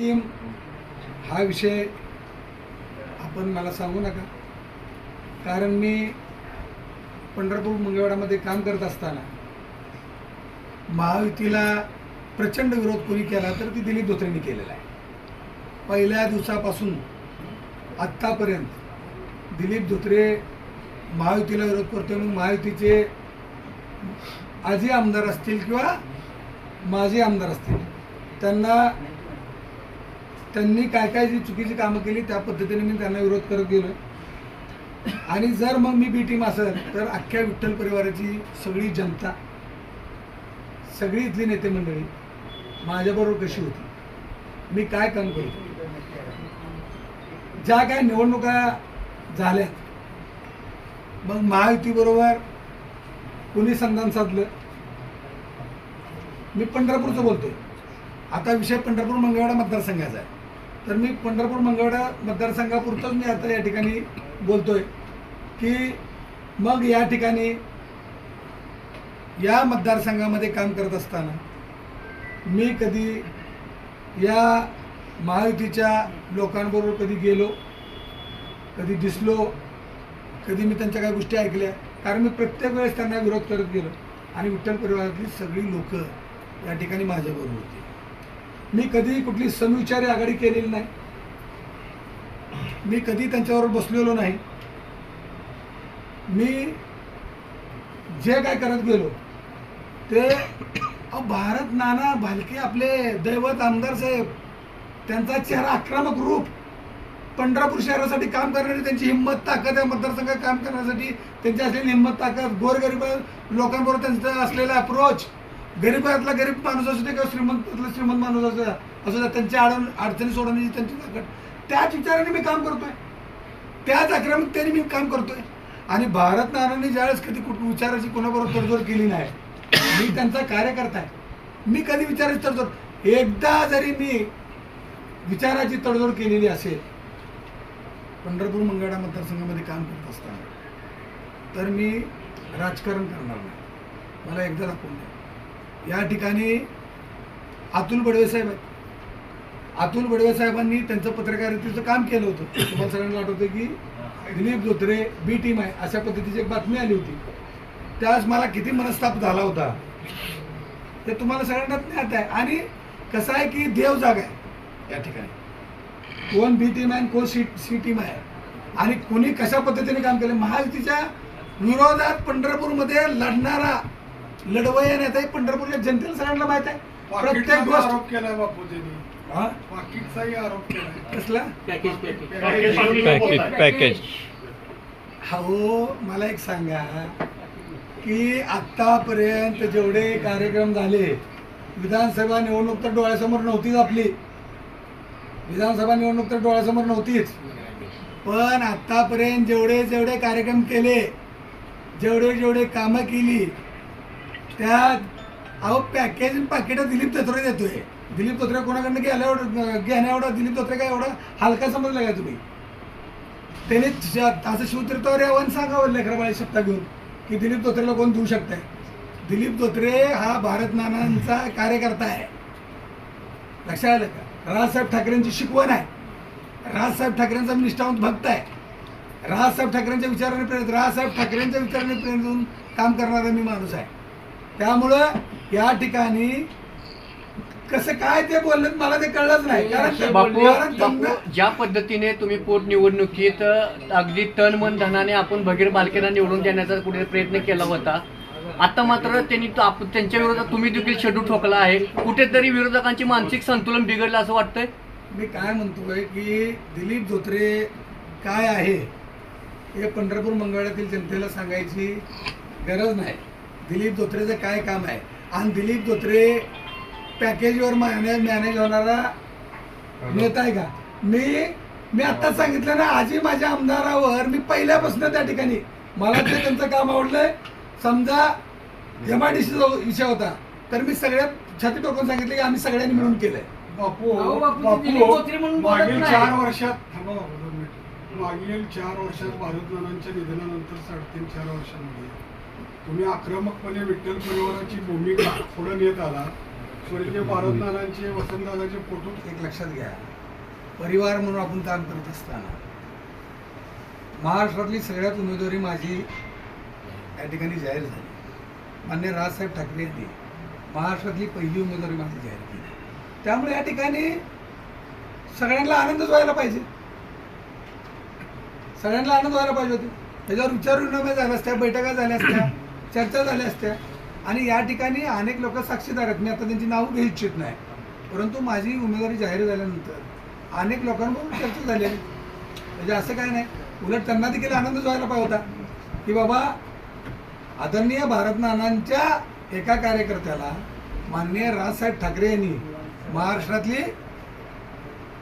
Team हा विषय आपण मला सांगू नका. कारण मी पंढरपूर मंगळवाडामध्ये काम करत असताना महायुतीला प्रचंड विरोध कोणी केला तर ती दिलीप धोत्रेंनी केलेला आहे. पहिल्या दिवसापासून आत्तापर्यंत दिलीप धोत्रे महायुतीला विरोध करतोय म्हणून महायुतीचे आजी आमदार असतील किंवा माजी आमदार असतील त्यांना त्यांनी काय काय जी चुकीची कामं केली त्या पद्धतीने मी त्यांना विरोध करत गेलो आणि जर मग मी बी टीम असेल तर अख्ख्या विठ्ठल परिवाराची सगळी जनता सगळी इथली नेते मंडळी माझ्याबरोबर कशी होती? मी काय काम करतो? ज्या काय निवडणुका झाल्या मग महायुतीबरोबर कुणी संधान साधलं? मी पंढरपूरचं बोलतोय. आता विषय पंढरपूर मंगळवाडा मतदारसंघाचा आहे. तर मी पंढरपूर मंगळवाडा मतदारसंघापुरतंच मी आता या ठिकाणी बोलतोय की मग या ठिकाणी या मतदारसंघामध्ये काम करत असताना मी कधी या महायुतीच्या लोकांबरोबर कधी गेलो कधी दिसलो कधी मी त्यांच्या काही गोष्टी ऐकल्या कारण मी प्रत्येक वेळेस त्यांना विरोध करत गेलो. आणि विठ्ठल परिवारातली सगळी लोक या ठिकाणी माझ्याबरोबर होती. मी कधीही कुठली समविचारी आघाडी केलेली नाही. मी कधी त्यांच्याबरोबर बसलेलो नाही. मी जे काय करत गेलो ते अहो भारत नाना भालके आपले दैवत आमदार साहेब त्यांचा चेहरा आक्रमक रूप. पंढरपूर शहरासाठी काम करणारी त्यांची हिंमत ताकद आहे मतदारसंघात काम करण्यासाठी त्यांची असलेली हिंमत ताकद गोरगरीब लोकांबरोबर त्यांचा असलेला अप्रोच गरीबातला गरीब माणूस असू दे किंवा श्रीमंतातला श्रीमंत माणूस असू द्या असू द्या त्यांच्या अडून अडचणी सोडवण्याची त्यांची ताकद. त्याच विचाराने मी काम करतोय. त्याच आक्रमकतेने मी काम करतोय. आणि भारत नारायणने ज्यावेळेस कधी कुठ विचाराची कोणाबरोबर तडजोड केली नाही मी त्यांचा कार्यकर्ता आहे. मी कधी विचाराची तडजोड एकदा जरी मी विचाराची तडजोड केलेली असेल पंढरपूर मंगळा मतदारसंघामध्ये काम करत असताना तर मी राजकारण करणार नाही. मला एकदा दाखवून द्या. या ठिकाणी अतुल बडवे साहेब आहेत. अतुल बडवे साहेबांनी त्यांचं पत्रकारितेचं काम केलं होतं. तुम्हाला सगळ्यांना आठवतं की दिलीप धोत्रे बी टीम आहे अशा पद्धतीची एक बातमी आली होती. त्यावेळेस मला किती मनस्ताप झाला होता. ते तुम्हाला सगळ्यांना ज्ञात आहे. आणि कसं आहे की देव जाग आहे या ठिकाणी. कोण बी टीम आहे आणि कोण सी सी टीम आहे. आणि कोणी कशा पद्धतीने काम केलं? महायुतीच्या विरोधात पंढरपूरमध्ये लढणारा लढवय्या नेता आहे पंढरपूरच्या जनतेला सगळ्यांना माहीत आहे. प्रत्येक गोष्ट आरोप केलाय बापू त्यांनी. हा? आरोप केलाय. कसला? पॅकेज पॅकेज हो मला एक सांगा की आत्तापर्यंत जेवढे कार्यक्रम झाले विधानसभा निवडणूक तर डोळ्यासमोर नव्हतीच आपली. विधानसभा निवडणूक तर डोळ्यासमोर नव्हतीच. पण आत्तापर्यंत जेवढे जेवढे कार्यक्रम केले जेवढे जेवढे कामं केली त्या अहो पॅकेज पाकिटं दिलीप तोत्रे देतोय. दिलीप तोत्रे कोणाकडनं घ्यायला एवढं घेण्या एवढा दिलीप तोत्रे काय एवढा हलका समजला का तुम्ही? त्याने असं शिवतीर्थावर यावं सांगावं हो लेकराबाळी शब्द घेऊन की दिलीप धोत्रेला कोण देऊ शकताय? दिलीप धोत्रे हा भारत नानांचा कार्यकर्ता आहे. लक्षात आलं का? राजसाहेब ठाकरेंची शिकवण आहे. राजसाहेब ठाकरेंचा मी निष्ठावंत भक्त आहे. राजसाहेब ठाकरेंच्या विचाराने प्रेरित राजसाहेब ठाकरेंच्या विचाराने प्रेरित होऊन काम करणारा मी माणूस आहे. त्यामुळं या ठिकाणी कसं काय ते बोललं मला ते कळलंच नाही. कारण बापू कारण बापू त्यांना- ज्या पद्धतीने तुम्ही पोटनिवडणुकीत अगदी तन मन धनाने आपण भगीर बालकेला निवडून देण्याचा कुठे प्रयत्न केला होता. आता मात्र त्यांनी तो आप- त्यांच्या विरोधात तुम्ही देखील शेड्यू ठोकला आहे. कुठेतरी विरोधकांची मानसिक संतुलन बिघडलं असं वाटतंय? मी काय म्हणतोय की दिलीप धोत्रे काय आहे हे पंढरपूर मंगळातील जनतेला सांगायची गरज नाही. दिलीप धोत्रेचं काय काम आहे? आणि दिलीप धोत्रे पॅकेजवर मॅनेज मॅनेज होणारा नेता आहे का? मी मी आत्ताच सांगितलं ना आजही माझ्या आमदारावर मी पहिल्यापासून त्या ठिकाणी. मला ते त्यांचं काम आवडलंय समजा एम आय डी विषय होता तर मी सगळ्यात छाती टोकून सांगितलं की आम्ही सगळ्यांनी मिळून केलंय. बापू अहो, बापू, ते दिलीप धोत्रे म्हणून बोलत मागील नाही. चार वर्षात थांबा बापू, दोन मिनिटं. मागील चार वर्षात भारत नानांच्या निधनानंतर साडेतीन चार वर्षांमध्ये तुम्ही आक्रमकपणे विठ्ठल परिवाराची भूमिका पुढे नेत आला स्वर्गीय भारत वसंतदादाचे फोटो एक लक्षात घ्या. परिवार म्हणून आपण काम करत असताना महाराष्ट्रातली सगळ्यात उमेदवारी माझी या ठिकाणी जाहीर झाली. मान्य राजसाहेब ठाकरे यांनी महाराष्ट्रातली पहिली उमेदवारी माझी जाहीर केली. त्यामुळे या ठिकाणी सगळ्यांना आनंदच व्हायला पाहिजे. सगळ्यांना आनंद व्हायला पाहिजे होते. त्याच्यावर विचारून विनिमय झाल्या असत्या बैठका झाल्या असत्या. चर्चा झाल्या असत्या आणि या ठिकाणी अनेक लोक साक्षीदार आहेत. मी आता त्यांची नावं घेऊ इच्छित नाही. परंतु माझी उमेदवारी जाहीर झाल्यानंतर अनेक लोकांबरोबर चर्चा झालेली म्हणजे असं काय नाही. उलट त्यांना देखील आनंद व्हायला पाहिजे होता. की बाबा आदरणीय भारत नानांच्या एका कार्यकर्त्याला माननीय राजसाहेब ठाकरे यांनी महाराष्ट्रातली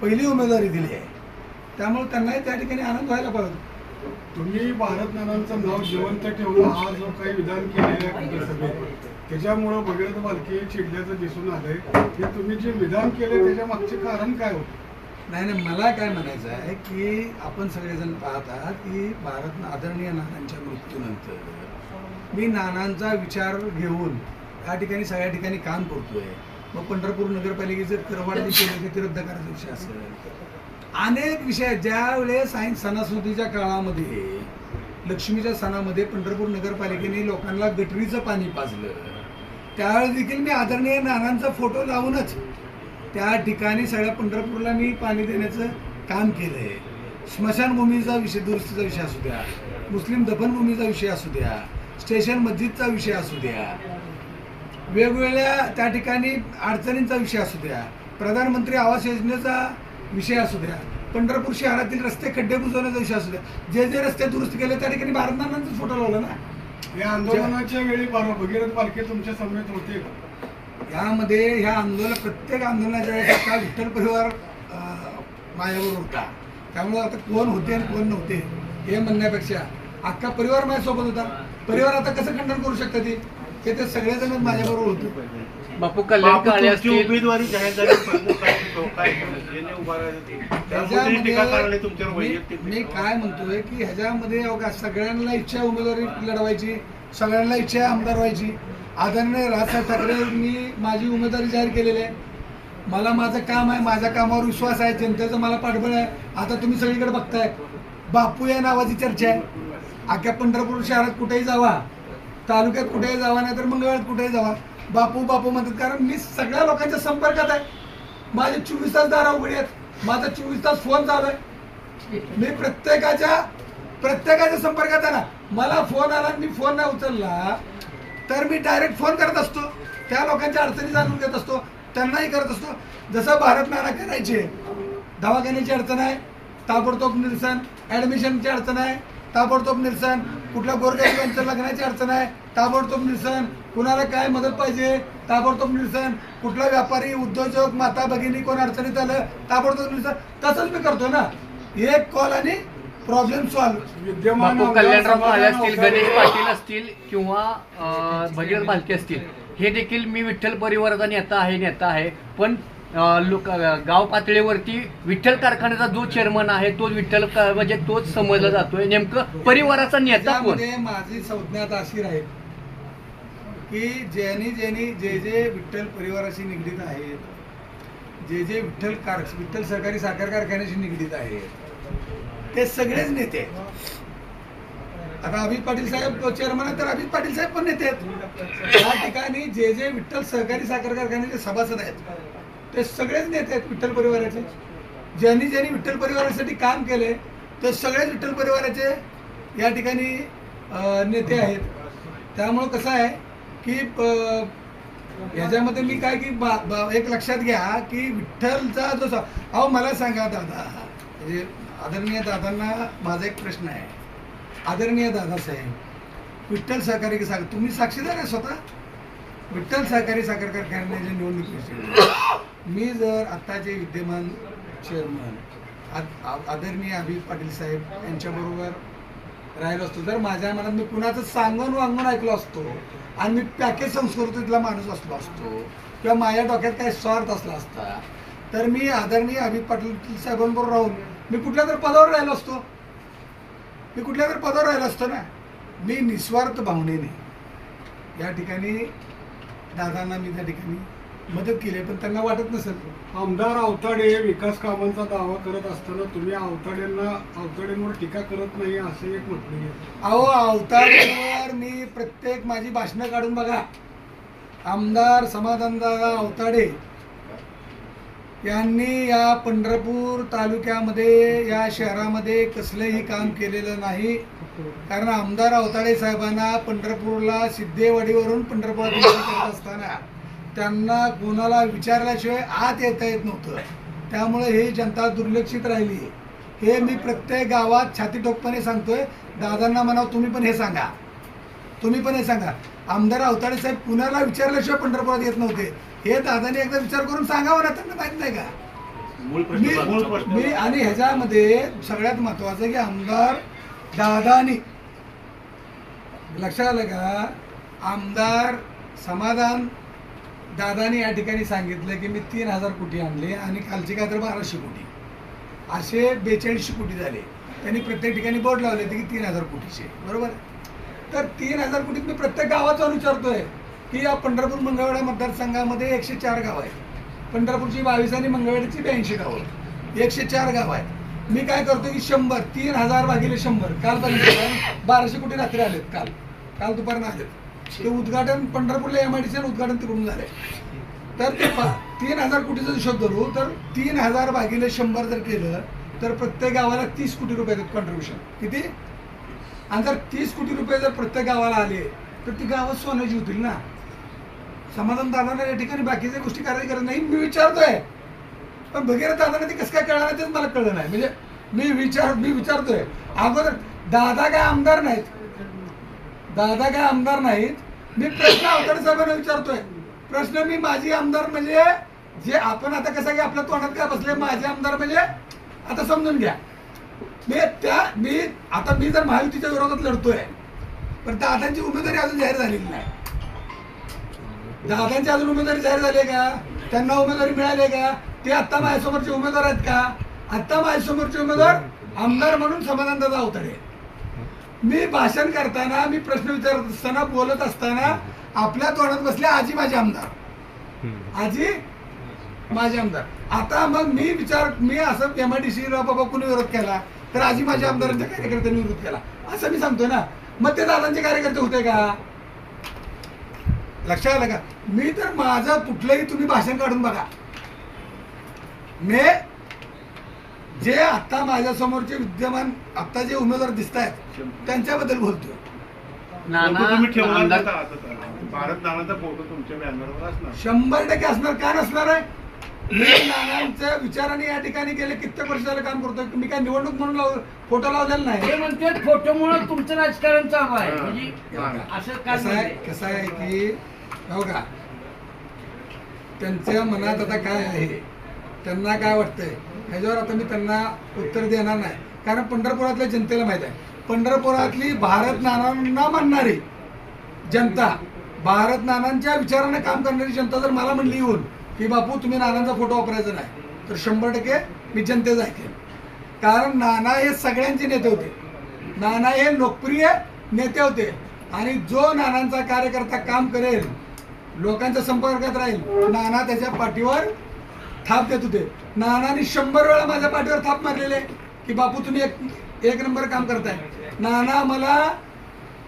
पहिली उमेदवारी दिली आहे. त्यामुळे त्यांनाही त्या ठिकाणी आनंद व्हायला पाहिजे होता. तुम्ही भारत नाव जिवंत ठेवणं हा जो काही विधान केलेलं आहे सभेत त्याच्यामुळं भगीरथ बालके चिडल्याचं दिसून आलंय. हे तुम्ही जे विधान केले त्याच्या मागचे कारण काय होतं? नाही नाही मला काय म्हणायचं आहे की आपण सगळेजण पाहता की भारत आदरणीय नानांच्या मृत्यूनंतर मी नानांचा विचार घेऊन या ठिकाणी सगळ्या ठिकाणी काम करतोय. मग पंढरपूर नगरपालिकेचं करवाढी केलं ते रद्द करायचा विषय असेल. अनेक विषय आहेत. ज्या ऐन सणासुदीच्या काळामध्ये लक्ष्मीच्या सणामध्ये पंढरपूर नगरपालिकेने लोकांना गटरीचं पाणी पाजलं. त्यावेळेस देखील मी आदरणीय नानांचा फोटो लावूनच त्या ठिकाणी सगळ्या पंढरपूरला मी पाणी देण्याचं काम केलं आहे स्मशानभूमीचा विषय दुरुस्तीचा विषय असू द्या मुस्लिम दफनभूमीचा विषय असू द्या स्टेशन मस्जिदचा विषय असू द्या वेगवेगळ्या त्या ठिकाणी अडचणींचा विषय असू द्या. प्रधानमंत्री आवास योजनेचा विषय असू द्या. पंढरपूर शहरातील रस्ते खड्डे बुजवण्याचा विषय असू द्या. जे जे रस्ते दुरुस्त केले त्या ठिकाणी भारतनानांचा फोटो लावला ना? या आंदोलनाच्या वेळी भगीरथ बालके तुमच्या समेत होते. का यामध्ये ह्या आंदोलन प्रत्येक आंदोलनाच्या वेळेस आता विठ्ठल परिवार अं, माझ्याबरोबर होता. त्यामुळे आता कोण होते आणि कोण नव्हते हे म्हणण्यापेक्षा अख्खा परिवार माझ्यासोबत होता. परिवार आता कसं खंडन करू शकतं ती? हे ते सगळेजण माझ्याबरोबर होते. बापू कल्याण उमेदवारी जाहीर झाली. मी मी काय म्हणतोय की ह्याच्यामध्ये अवघा सगळ्यांना इच्छा उमेदवारी लढवायची सगळ्यांना इच्छा आमदार व्हायची. आदरणीय राजसाहेब ठाकरेंनी माझी उमेदवारी जाहीर केलेली आहे. मला माझं काम आहे माझ्या कामावर विश्वास आहे जनतेचं मला पाठबळ आहे. आता तुम्ही सगळीकडे बघताय. बापू या नावाची चर्चा आहे. अख्ख्या पंढरपूर शहरात कुठेही जावा तालुक्यात कुठेही जावा नाही तर मंगळवार कुठेही जावा. बापू बापू म्हणतात कारण मी सगळ्या लोकांच्या संपर्कात आहे. माझे चोवीस तास दारा उघडी आहेत. माझा चोवीस तास फोन चालू आहे. मी प्रत्येकाच्या प्रत्येकाच्या संपर्कात आहे ना. मला फोन आला आणि मी फोन नाही उचलला तर मी डायरेक्ट फोन करत असतो. त्या लोकांच्या अडचणी जाणून घेत असतो. त्यांनाही करत असतो. जसं भारत नाना करायचे दवाखान्याची अडचण आहे. ताबडतोब निरसन ॲडमिशनची अडचण आहे. ताबडतोब निरसन कुठल्या गोरगरिबांच्या लग्नाची अडचण आहे. ताबडतोब निरसन कुणाला काय मदत पाहिजे? ताबडतोब निरसन कुठला व्यापारी उद्योजक माता भगिनी कोण अडचणीत आलं ताबडतोब निरसन तसंच मी करतो ना. एक कॉल आणि प्रॉब्लेम सॉल्व्ह विद्यमान बापू कल्याणराव असतील गणेश पाटील असतील किंवा भगीरथ भालके असतील. हे देखील मी विठ्ठल परिवाराचा नेता आहे नेता आहे. पण अं, लोक अं, गाव पातळीवरती विठ्ठल कारखान्याचा जो चेअरमन आहे तोच विठ्ठल का- म्हणजे तोच समजला जातोय. नेमकं परिवाराचा नेता कोण? त्यामध्ये माझी संज्ञा आता अशी राहील की ज्यांनी ज्यांनी जे जे विठ्ठल परिवाराशी निगडीत आहेत जे जे विठ्ठल कार विठ्ठल सहकारी साखर कारखान्याशी निगडीत आहेत ते सगळेच नेते आहेत. आता अभित पाटील साहेब चेअरमन आहेत तर अभित पाटील साहेब पण नेते आहेत. या ठिकाणी जे जे विठ्ठल सहकारी साखर कारखान्याचे सभासद आहेत ते सगळेच नेते आहेत विठ्ठल परिवाराचे. ज्यांनी ज्यांनी विठ्ठल परिवारासाठी काम केले ते सगळेच विठ्ठल परिवाराचे या ठिकाणी नेते आहेत. त्यामुळं कसं आहे की प- ह्याच्यामध्ये मी काय की बा- बा- एक लक्षात घ्या की विठ्ठलचा जो अहो मला सांगा दादा म्हणजे आदरणीय दादांना माझा एक प्रश्न आहे. आदरणीय दादासाहेब विठ्ठल सहकारी साखर तुम्ही साक्षीदार आहे स्वतः? विठ्ठल सहकारी साखर कारखान्याचे निवडणूक मी जर आत्ताचे विद्यमान चेअरमन आ- आदरणीय अभित पाटील साहेब यांच्याबरोबर राहिलो असतो. जर माझ्या मनात मी कुणाचं सांगून वांगून ऐकलो असतो आणि मी पॅकेज संस्कृतीतला माणूस असलो असतो किंवा माझ्या डोक्यात काही स्वार्थ असला असता तर मी आदरणीय अभित पाटील साहेबांबरोबर राहून मी कुठल्या तर पदावर राहिलो असतो. मी कुठल्या तर पदावर राहिलो असतो ना. मी निस्वार्थ भावनेने या ठिकाणी दादांना मी त्या ठिकाणी मदत केली पण त्यांना वाटत नसेल. आमदार आवताडे विकास कामांचा दावा करत असताना तुम्ही आवताड्यांना आवताड्यांवर टीका करत नाही असं एक म्हटलं आहे. अहो अवताडेवर मी प्रत्येक माझी भाषणं काढून बघा. आमदार समाधानदादा अवताडे यांनी या पंढरपूर तालुक्यामध्ये या शहरामध्ये कसलंही काम केलेलं नाही. कारण आमदार अवताडे साहेबांना पंढरपूरला सिद्धेवाडीवरून पंढरपुरात येऊन करत असताना त्यांना कोणाला विचारल्याशिवाय आत येता येत नव्हतं. त्यामुळे ही जनता दुर्लक्षित राहिली. हे मी प्रत्येक गावात छाती ठोकपणे सांगतोय. दादांना म्हणावं तुम्ही पण हे सांगा. तुम्ही पण हे सांगा. आमदार अवताडे साहेब पुण्याला विचारल्याशिवाय पंढरपुरात येत नव्हते. हे दादाने एकदा विचार करून सांगावं ना त्यांना माहीत नाही का? मी मी आणि ह्याच्यामध्ये सगळ्यात महत्वाचं की आमदार दादानी लक्षात आलं का? आमदार समाधान दादाने या ठिकाणी सांगितलं की मी तीन हजार कोटी आणले आणि कालची काय तर बाराशे कोटी. असे बेचाळीसशे कोटी झाले. त्यांनी प्रत्येक ठिकाणी बोर्ड लावले होते की तीन हजार कोटीचे. बरोबर? तर तीन हजार कोटीत मी प्रत्येक गावाचा विचारतोय की या पंढरपूर मंगळवेढा मतदारसंघामध्ये एकशे चार गाव आहेत. पंढरपूरची बावीस आणि मंगळवेढाची ब्याऐंशी गावं एकशे चार गाव आहेत. मी काय करतो की शंभर तीन हजार भागिले शंभर. कालपर्यंत बाराशे कोटी रात्री आलेत काल. काल दुपारनं आलेत. ते उद्घाटन पंढरपूरला एम आय डी उद्घाटन तिकडून झालंय. तर ते तीन हजार कोटीचा हिशोब धरू तर तीन हजार भागिले शंभर जर केलं तर प्रत्येक गावाला तीस कोटी रुपये देतात कॉन्ट्रीब्युशन किती? आणि जर तीस कोटी रुपये जर प्रत्येक गावाला आले तर ती गावं सोन्याची होतील ना. समाधान दादांना या ठिकाणी बाकीच्या गोष्टी करायची गरज नाही मी विचारतोय. पण भगीरथ दादांना ते कसं काय कळणार तेच मला कळलं नाही. म्हणजे मी विचार मी विचारतोय. अगोदर दादा काय आमदार नाहीत. दादा काय आमदार नाहीत? मी प्रश्न अवतडे साहेबांना विचारतोय. प्रश्न मी माझी आमदार म्हणजे जे आपण आता कसं की आपल्या तोंडात काय बसले? माझे आमदार म्हणजे आता समजून घ्या. मी त्या मी आता मी जर महायुतीच्या विरोधात लढतोय पण दादांची उमेदवारी अजून जाहीर झालेली नाही. दादांची अजून उमेदवारी जाहीर झाली आहे का? त्यांना उमेदवारी मिळाली का? ते आत्ता माझ्यासमोरचे उमेदवार आहेत का? आत्ता माझ्यासमोरचे उमेदवार आमदार म्हणून समाधान दादा अवतडे मी भाषण करताना मी प्रश्न विचारत असताना बोलत असताना आपल्या तोंडात बसले आजी माझे आमदार. आजी माझे आमदार. आता मग मी विचार मी असं एम आय डी सी बाबा कुणी विरोध केला तर आजी माझ्या आमदारांच्या कार्यकर्त्यांनी विरोध केला. असं मी सांगतोय ना. मग ते दादांचे कार्यकर्ते होते का? लक्षात आलं का? मी तर माझं कुठलंही तुम्ही भाषण काढून बघा. मी जे आता माझ्या समोरचे विद्यमान आता जे उमेदवार दिसत आहेत त्यांच्याबद्दल बोलतोय. फोटो तुम्ही ठेवला आमदार नव्हता आता. भारत नानाचा फोटो तुमच्या बॅनरवर असणार. शंभर टक्के असणार. का नसणार आहे? मी नानांच्या विचाराने या ठिकाणी गेले कित्येक वर्ष झालं काम करतोय. मी काय निवडणूक म्हणून लाव फोटो लावलेला ते नाही म्हणते फोटोमुळे तुमचं राजकारण चालू आहे. म्हणजे हा. असं काय कसं आहे? म्हणते? कसं आहे की हो का? त्यांच्या मनात आता काय आहे? त्यांना काय वाटतंय? ह्याच्यावर आता मी त्यांना उत्तर देणार नाही. कारण पंढरपुरातल्या जनतेला माहीत आहे. पंढरपुरातली भारत नानांना मानणारी जनता भारत नानांच्या विचारानं काम करणारी जनता जर मला म्हणली येऊन की बापू तुम्ही नानांचा फोटो वापरायचा नाही तर शंभर टक्के मी जनतेचा ऐकेन. कारण नाना हे सगळ्यांचे नेते होते. नाना हे लोकप्रिय नेते होते. आणि जो नानांचा कार्यकर्ता काम करेल लोकांच्या संपर्कात राहील नाना त्याच्या पाठीवर थाप देत होते. नानाने शंभर वेळा माझ्या पाठीवर थाप मारलेले. की बापू तुम्ही एक एक नंबर काम करताय. नाना मला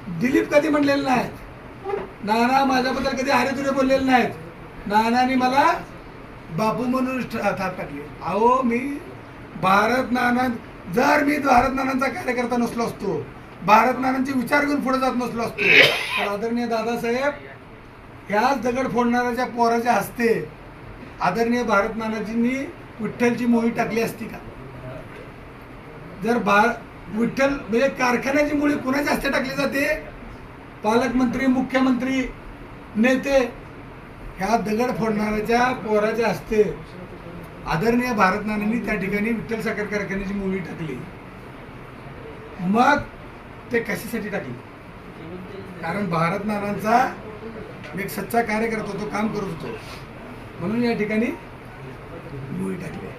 दिलीप कधी म्हणलेले नाहीत. नाना माझ्याबद्दल कधी हरे बोललेले नाहीत. नानाने मला बापू म्हणून ठ- थाप टाकली. अहो मी भारत नाना जर मी भारत नानांचा कार्यकर्ता नसलो असतो भारत नानांचे विचार घेऊन पुढे जात नसलो असतो तर आदरणीय दादासाहेब ह्याच दगड फोडणाऱ्याच्या पोराच्या हस्ते आदरणीय भारत नानाजींनी विठ्ठलची मोळी टाकली असती का? जर भार विठ्ठल म्हणजे कारखान्याची मुळी कुणाच्या हस्ते टाकली जाते? पालकमंत्री मुख्यमंत्री नेते ह्या दगड फोडणाऱ्याच्या पोराच्या हस्ते. आदरणीय भारत नानांनी त्या ठिकाणी विठ्ठल साखर कारखान्याची मुळी टाकली. मग ते कशासाठी टाकली? कारण भारत नानांचा एक सच्चा कार्यकर्ता होतो काम करत होतो. म्हणून या ठिकाणी मुळी टाकली.